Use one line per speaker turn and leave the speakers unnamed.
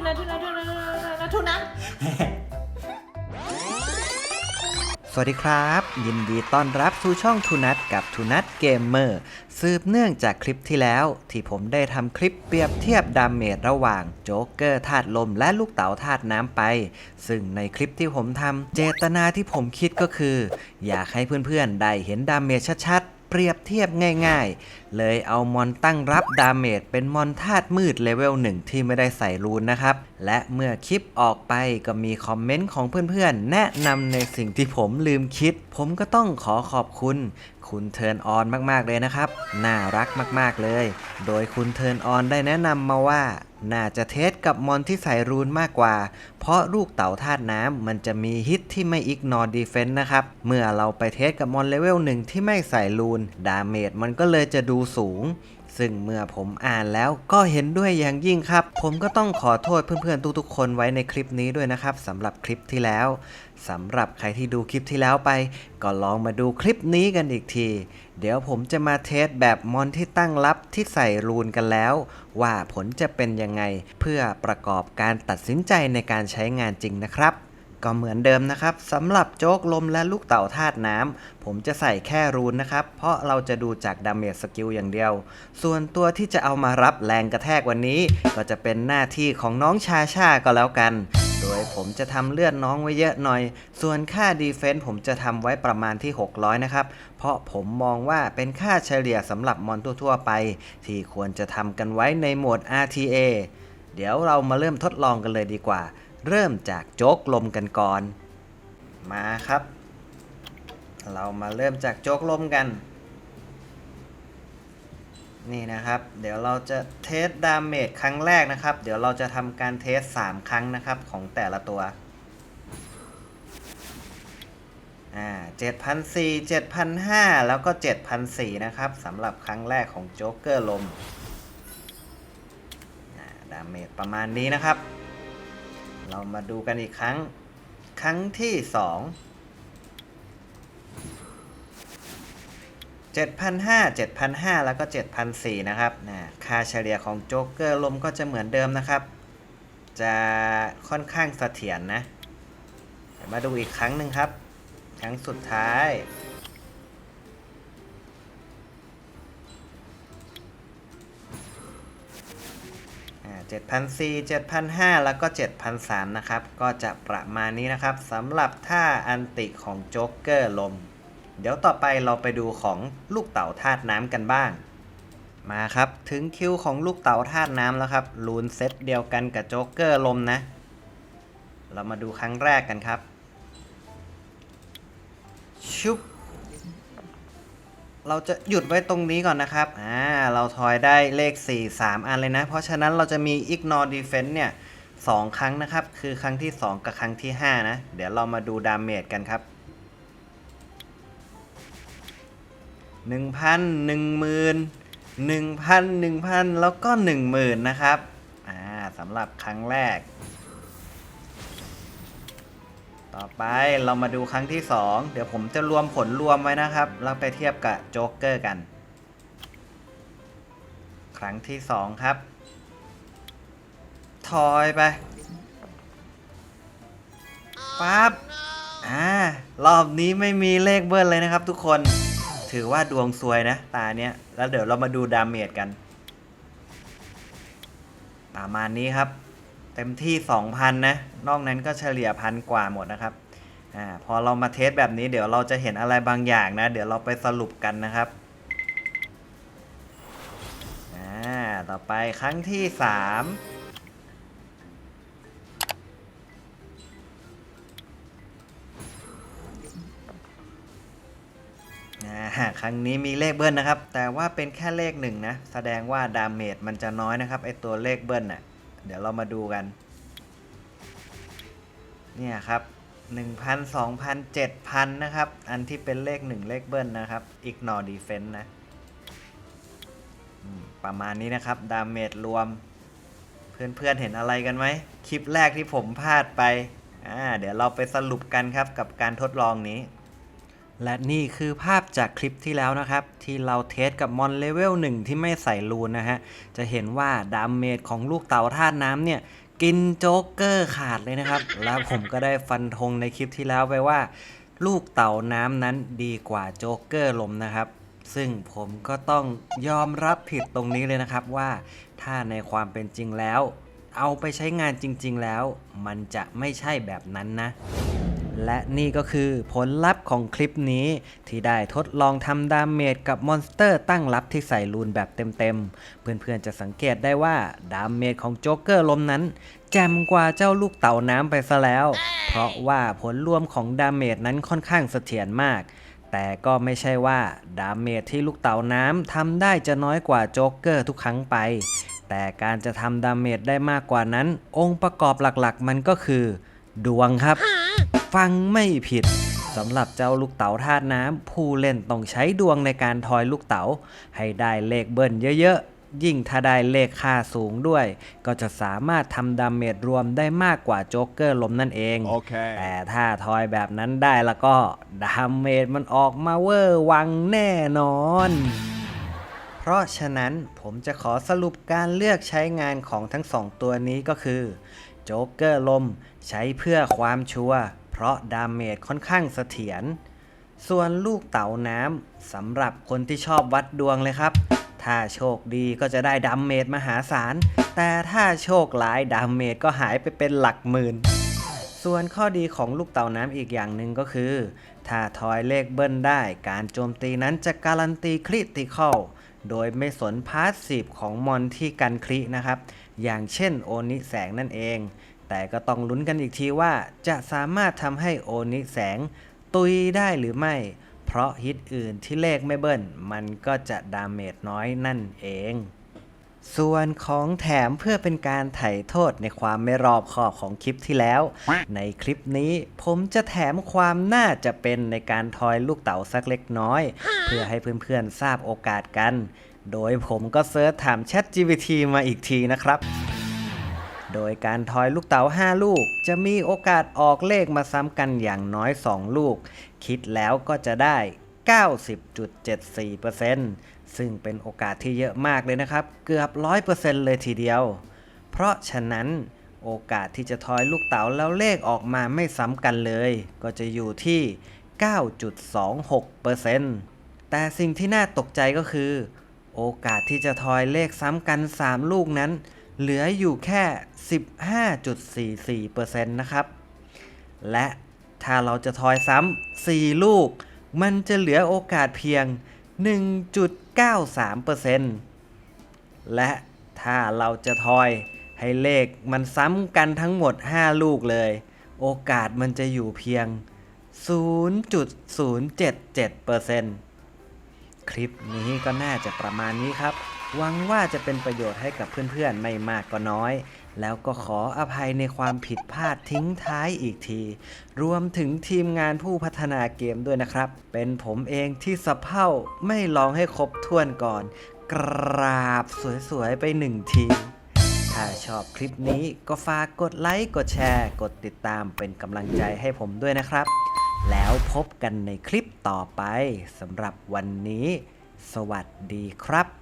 ทุนัททุนัททุนัททุนัททุนัท
สวัสดีครับ ยินดีต้อนรับสู่ช่องทูนัทกับทูนัทเกมเมอร์สืบเนื่องจากคลิปที่แล้ว ที่ผมได้ทำคลิปเปรียบเทียบดาเมจระหว่างโจ๊กเกอร์ธาตุลมและลูกเต๋าธาตุน้ำไป ซึ่งในคลิปที่ผมทำเจตนาที่ผมคิดก็คือ อยากให้เพื่อนๆ ได้เห็นดาเมจชัดๆ เปรียบเทียบง่าย ๆ เลยเอามอนตั้งรับดาเมจเป็นมอนธาตุมืดเลเวลหนึ่งที่ไม่ได้ใส่รูนนะครับ และเมื่อคลิปออกไปก็มีคอมเมนต์ของเพื่อนๆ แนะนำในสิ่งที่ผมลืมคิด ผมก็ต้องขอขอบคุณ คุณเทิร์นออนมากๆเลยนะครับ น่ารักมากๆเลย โดยคุณเทิร์นออนได้แนะนำมาว่าน่าจะเทสกับมอนที่ใส่รูนมากกว่า เพราะลูกเต๋าธาตุน้ำมันจะมีฮิตที่ไม่อิกนอร์ดีเฟนต์นะครับ เมื่อเราไปเทสกับมอนเลเวลหนึ่งที่ไม่ใส่รูน ดาเมจมันก็เลยจะดูสูง ซึ่งเมื่อผมอ่านแล้วก็เห็นด้วยอย่างยิ่งครับ ผมก็ต้องขอโทษเพื่อนๆ ทุกๆ คนไว้ในคลิปนี้ด้วยนะครับสำหรับคลิปที่แล้วสำหรับใครที่ดูคลิปที่แล้วไป ก็ลองมาดูคลิปนี้กันอีกที เดี๋ยวผมจะมาเทสแบบมอนที่ตั้งรับที่ใส่รูนกันแล้ว ว่าผลจะเป็นยังไงเพื่อประกอบการตัดสินใจในการใช้งานจริงนะครับ ก็เหมือนเดิมนะครับสำหรับโจ๊กลมและลูกเต่าธาตุน้ำผมจะใส่แค่รูนนะครับ เพราะเราจะดูจากดาเมจสกิลอย่างเดียว ส่วนตัวที่จะเอามารับแรงกระแทกวันนี้ ก็จะเป็นหน้าที่ของน้องชาชาก็แล้วกัน โดยผมจะทำเลือดน้องไว้เยอะหน่อย ส่วนค่าดีเฟนส์ผมจะทำไว้ประมาณที่ 600 นะครับ เพราะผมมองว่าเป็นค่าเฉลี่ยสำหรับมอนทั่วๆไป ที่ควรจะทำกันไว้ในโหมด RTA เดี๋ยวเรามาเริ่มทดลองกันเลยดีกว่า เริ่มจากโจ๊กลมกันก่อน มาครับ เรามาเริ่มจากโจ๊กลมกัน นี่นะครับ เดี๋ยวเราจะเทสดาเมจครั้งแรกนะครับ เดี๋ยวเราจะทำการเทส 3 ครั้งนะครับของแต่ละตัว อ่า7,400 7,500แล้วก็7,400นะครับสำหรับครั้งแรกของโจ๊กเกอร์ลม ดาเมจประมาณนี้นะครับ เรามาดูกันอีกครั้ง ครั้งที่2 7,500 7,500 แล้วก็ 7,400 นะครับนะค่าเฉลี่ยของโจ๊กเกอร์ลมก็จะเหมือนเดิมนะครับ จะค่อนข้างเสถียรนะมาดูอีกครั้งหนึ่งครับ ครั้งสุดท้าย เจ็ดพันสี่เจ็ดพันห้าแล้วก็เจ็ดพันสามนะครับ ก็จะประมาณนี้นะครับสำหรับท่าอันติของโจ๊กเกอร์ลม เดี๋ยวต่อไปเราไปดูของลูกเต๋าธาตุน้ำกันบ้าง มาครับ ถึงคิวของลูกเต๋าธาตุน้ำแล้วครับลูนเซตเดียวกันกับโจ๊กเกอร์ลมนะ เรามาดูครั้งแรกกันครับ ชุบ เราจะหยุดไว้ตรงนี้ก่อนนะครับ อ่า เราทอยได้เลข 4 3 อันเลยนะ เพราะฉะนั้นเราจะมี ignore defense เนี่ยสองครั้งนะครับ คือครั้งที่ 2 กับครั้งที่ 5 นะ เดี๋ยวเรามาดูดาเมจกันครับ 1,000 10,000 1,000 1,000 แล้วก็ 10,000 นะครับ อ่าสำหรับครั้งแรก ต่อไปเรามาดูครั้งที่ 2 เดี๋ยวผมจะรวมผลรวมไว้นะครับ แล้วไปเทียบกับโจ๊กเกอร์กัน ครั้งที่ 2 ครับทอยไปปั๊บอ่ารอบนี้ไม่มีเลขเบิ้ลเลยนะครับทุกคน ถือว่าดวงซวยนะ ตาเนี้ย แล้วเดี๋ยวเรามาดูดาเมจกัน ประมาณนี้ครับ ต็มที่ 2,000 นะ นอกนั้นก็เฉลี่ยพันกว่าหมดนะครับอ่าพอเรามาเทสแบบนี้เดี๋ยวเราจะเห็นอะไรบางอย่างนะ เดี๋ยวเราไปสรุปกันนะครับอ่าต่อไปครั้งที่3อ่าครั้งนี้มีเลขเบิ้ลนะครับ แต่ว่าเป็นแค่เลขหนึ่งนะ แสดงว่าดาเมจมันจะน้อยนะครับไอตัวเลขเบิ้ลน่ะ เดี๋ยวเรามาดูกัน เนี่ยครับ1,000 2,000 7,000นะครับ อันที่เป็นเลข1เลขเบิ้ลนะครับ ignore defense นะประมาณนี้นะครับ ดาเมจรวม เพื่อนๆเห็นอะไรกันไหม คลิปแรกที่ผมพลาดไปอ่าเดี๋ยวเราไปสรุปกันครับกับการทดลองนี้ และนี่คือภาพจากคลิปที่แล้วนะครับ ที่เราเทสกับมอนเลเวลหนึ่งที่ไม่ใส่รูนนะฮะ จะเห็นว่าดาเมจของลูกเต่าธาตุน้ำเนี่ย กินโจ๊กเกอร์ขาดเลยนะครับ แล้วผมก็ได้ฟันธงในคลิปที่แล้วไปว่า ลูกเต่าน้ำนั้นดีกว่าโจ๊กเกอร์ลมนะครับ ซึ่งผมก็ต้องยอมรับผิดตรงนี้เลยนะครับว่า ถ้าในความเป็นจริงแล้ว เอาไปใช้งานจริง ๆ แล้ว มันจะไม่ใช่แบบนั้นนะ และนี่ก็คือผลลัพธ์ของคลิปนี้ ที่ได้ทดลองทำดาเมจกับมอนสเตอร์ตั้งรับที่ใส่รูนแบบเต็มๆ เพื่อนๆจะสังเกตได้ว่าดาเมจของโจ๊กเกอร์ลมนั้นแจ่มกว่าเจ้าลูกเต่าน้ำไปซะแล้ว เพราะว่าผลรวมของดาเมจนั้นค่อนข้างเสถียรมาก แต่ก็ไม่ใช่ว่าดาเมจที่ลูกเต่าน้ำทำได้จะน้อยกว่าโจ๊กเกอร์ทุกครั้งไป แต่การจะทำดาเมจได้มากกว่านั้น องค์ประกอบหลักๆ มันก็คือ ดวงครับ ฟังไม่ผิดสำหรับเจ้าลูกเต๋าธาตุน้ำผู้เล่นต้องใช้ดวงในการทอยลูกเต๋าให้ได้เลขเบิ้ลเยอะๆ ยิ่งถ้าได้เลขค่าสูงด้วย ก็จะสามารถทำดาเมจรวมได้มากกว่าโจ๊กเกอร์ลมนั่นเอง
Okay.
แต่ถ้าทอยแบบนั้นได้แล้วก็ดาเมจมันออกมาเวอร์วังแน่นอน เพราะฉะนั้นผมจะขอสรุปการเลือกใช้งานของทั้งสองตัวนี้ก็คือ โจ๊กเกอร์ลมใช้เพื่อความชัวร์เพ ราะดาเมจค่อนข้างเสถียร ส่วนลูกเต๋าน้ำสำหรับคนที่ชอบวัดดวงเลยครับ ถ้าโชคดีก็จะได้ดาเมจมหาศาล แต่ถ้าโชคร้ายดาเมจก็หายไปเป็นหลักหมื่น ส่วนข้อดีของลูกเต่าน้ำอีกอย่างหนึ่งก็คือ ถ้าทอยเลขเบิ้ลได้การโจมตีนั้นจะการันตีคริติคอลโดยไม่สนพาสซีฟของมอนที่กันครินะครับ อย่างเช่นโอนิแสงนั่นเอง แต่ก็ต้องลุ้นกันอีกทีว่าจะสามารถทำให้โอนิแสงตุยได้หรือไม่ เพราะฮิตอื่นที่เลขไม่เบิ้ล มันก็จะดาเมจน้อยนั่นเอง ส่วนของแถมเพื่อเป็นการไถ่โทษในความไม่รอบคอบของคลิปที่แล้ว ในคลิปนี้ผมจะแถมความน่าจะเป็นในการทอยลูกเต๋าสักเล็กน้อย เพื่อให้เพื่อนๆทราบโอกาสกัน โดยผมก็เซิร์ชถาม Chat GPT มาอีกทีนะครับ โดยการทอยลูกเต๋า5 ลูก จะมีโอกาสออกเลขมาซ้ำกันอย่างน้อย 2 ลูก คิดแล้วก็จะได้ 90.74%ซึ่งเป็นโอกาสที่เยอะมากเลยนะครับ เกือบ 100%เลยทีเดียว เพราะฉะนั้นโอกาสที่จะทอยลูกเต๋าแล้วเลขออกมาไม่ซ้ำกันเลย ก็จะอยู่ที่ 9.26%แต่สิ่งที่น่าตกใจก็คือ โอกาสที่จะทอยเลขซ้ำกัน 3 ลูกนั้น เหลืออยู่แค่ 15.44%นะครับ และถ้าเราจะทอยซ้ำ4 ลูก มันจะเหลือโอกาสเพียง 1.93%และถ้าเราจะทอยให้เลขมันซ้ำกันทั้งหมด 5 ลูกเลย โอกาสมันจะอยู่เพียง 0.077%คลิปนี้ก็น่าจะประมาณนี้ครับ หวังว่าจะเป็นประโยชน์ให้กับเพื่อนๆ ไม่มากก็น้อย แล้วก็ขออภัยในความผิดพลาดทิ้งท้ายอีกที รวมถึงทีมงานผู้พัฒนาเกมด้วยนะครับ เป็นผมเองที่สะเพร่าไม่ลองให้ครบถ้วนก่อน กราบสวยๆ ไปหนึ่งทีถ้าชอบคลิปนี้ก็ฝากกดไลค์ กดแชร์ กดติดตามเป็นกำลังใจให้ผมด้วยนะครับ แล้วพบกันในคลิปต่อไปสำหรับวันนี้ สวัสดีครับ